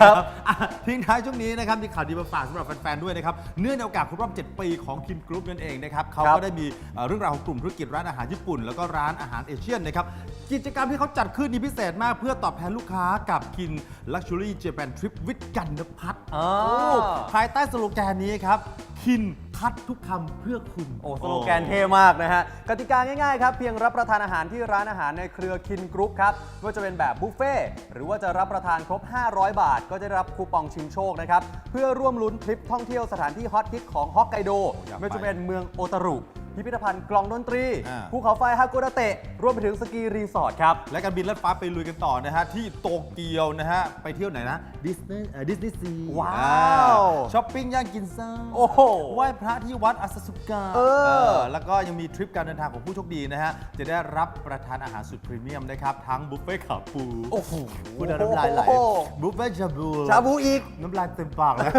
ครับอะทิ้งท้ายช่วงนี้นะครับมีข่าวดีมาฝากสำหรับแฟนๆด้วยนะครับเนื่องในโอกาสครบรอบ 7 ปีของคิมกรุ๊ปนั่นเองนะครับเขาครับก็ได้มีเอ่อเรื่องราวของกลุ่มธุรกิจร้านอาหารญี่ปุ่น แล้วก็ร้านอาหารเอเชียนนะครับกิจกรรมที่เขาจัดขึ้นนี่พิเศษมากเพื่อตอบแทนลูกค้ากับคิน Luxury Japan Trip วิทกันนพัฒน์อ๋อโอ้ภายใต้สโลแกนนี้ครับคิน คัดทุกคำเพื่อคุณ โอ้สโลแกนเท่มากนะฮะ กติกาง่ายๆครับ เพียงรับประทานอาหารที่ร้านอาหารในเครือคินกรุ๊ปครับไม่ว่าจะเป็นแบบบุฟเฟ่ต์หรือว่าจะรับประทานครบ 500 บาท ก็จะได้รับคูปองชิงโชคนะครับ เพื่อร่วมลุ้นทริปท่องเที่ยวสถานที่ฮอตฮิตของฮอกไกโดอยากไปไม่ว่าจะเป็นเมืองโอตารุ พิพิธภัณฑ์กลองดนตรีอ่า ภูเขาไฟฮากุดาเตะรวมไปถึงสกีรีสอร์ทครับ และการบินลัดฟ้าไปลุยกันต่อนะฮะ ที่โตเกียวนะฮะ ไปเที่ยวไหนนะดิสนีย์ดิสนีย์ซีว้าวช้อปปิ้งย่านกินซ่าโอ้โหไหว้พระที่วัดอาซาสุกะเออ แล้วก็ยังมีทริปการเดินทางของผู้โชคดีนะฮะ จะได้รับประทานอาหารสุดพรีเมียมนะครับ ทั้งบุฟเฟ่ต์ขาปูโอ้โหพูดแล้วน้ำลายไหลโอ้โหบุฟเฟ่ต์ชาบู ชาบูอีก น้ำลายเต็มปากแล้ว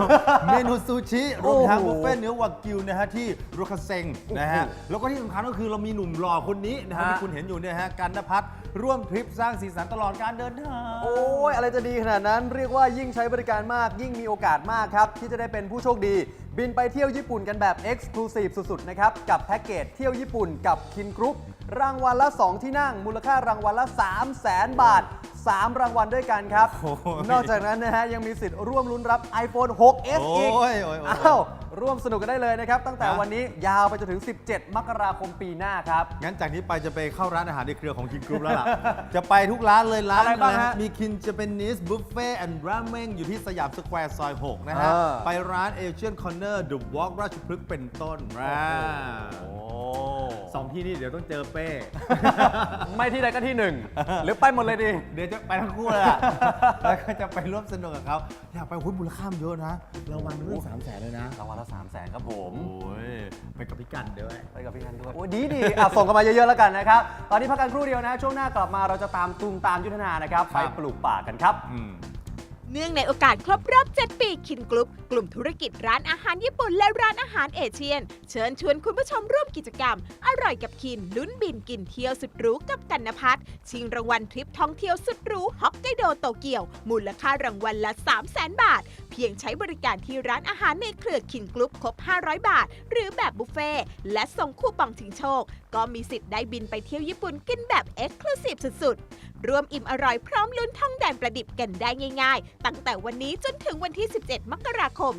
เมนูซูชิ รวมทั้งโอ้โหบุฟเฟ่ต์เนื้อวากิวนะฮะที่โรคาเซงนะฮะโอ้โหแล้วก็ที่สำคัญก็คือเรามีหนุ่มหล่อคนนี้นะฮะฮะที่คุณเห็นอยู่เนี่ยฮะกันนพัฒน์ร่วมทริปสร้างสีสันตลอดการเดินทางโอ้ยอะไรจะดีขนาดนั้น เรียกว่ายิ่งใช้บริการมาก ยิ่งมีโอกาสมากครับ ที่จะได้เป็นผู้โชคดี บินไปเที่ยวญี่ปุ่นกันแบบ Exclusive สุดๆนะครับกับแพ็กเกจเที่ยวญี่ปุ่นกับคินกรุ๊ป รางวัลละ 2 ที่นั่ง มูลค่ารางวัลละ 3 0 0แสนบาท 3 รางวัลด้วยกันครับ โอ้ยนอกจากนั้นนะฮะยังมีสิทธิ์ร่วมลุ้นรับ iPhone 6s อีกโอ้ยโอ้ยโอ้ย อ้าวร่วมสนุกกันได้เลยนะครับ ตั้งแต่ฮะวันนี้ยาวไปจนถึง 17 มกราคมปีหน้าครับ งั้นจากนี้ไปจะไปเข้าร้านอาหารในเครือของคินกรุ๊ปแล้วล่ะ จะไปทุกร้านเลยร้านอะไรบ้างฮะมีคินจะเป็นนิสบุฟเฟ่แอนด์ราเมงอยู่ที่สยามสแควร์ซอย 6 นะฮะ เออ ไปร้านเอเชียนคอนเนอร์เดอะวอล์กราชพฤกษ์เป็นต้นอ่าโอ้ สองที่นี่เดี๋ยวต้องเจอเป้ ไม่ที่ใดก็ที่หนึ่ง หรือไปหมดเลยดี เดี๋ยวจะไปทั้งคู่เลยอะ แล้วก็จะไปร่วมสนุกกับเขาอยากไปหุ้ยมูลค่ามันเยอะนะรางวัลเรื่องสามแสนเลยนะ รางวัลละ3 0 0แสนครับผม โอ้ย ไปกับพี่กันด้วย ไปกับพี่กันด้วยโอ้ยดีดีอะส่งกันมาเยอะๆแล้วกันนะครับ ตอนนี้พักกันครู่เดียวนะ ช่วงหน้ากลับมาเราจะตามตูมตามยุทธนานะครับครัไปบปลูกป่ากันครับ อืม เนื่องในโอกาสครบรอบ 7 ปีคินกรุ๊ปกลุ่มธุรกิจร้านอาหารญี่ปุ่นและร้านอาหารเอเชียน เชิญชวนคุณผู้ชมร่วมกิจกรรม อร่อยกับคินลุ้นบินกินเที่ยวสุดหรูกับกันนพัฒน์ชิงรางวัลทริปท่องเที่ยวสุดหรูฮอกไกโดโตเกียว มูลค่ารางวัลละ 3 0 0 0 0 0บาท เพียงใช้บริการที่ร้านอาหารในเครือคินกรุ๊ปครบ 500 บาท หรือแบบบุฟเฟ่ต์และส่งคู่ปองชิงโชค ก็มีสิทธิ์ได้บินไปเที่ยวญี่ปุ่นกันแบบเอ็กซ์คลูซีฟสุดๆรวมอิ่มอร่อยพร้อมลุ้นท่องแดนประดิบกันได้ง่ายๆตั้งแต่วันนี้จนถึงวันที่ 17 มกราคม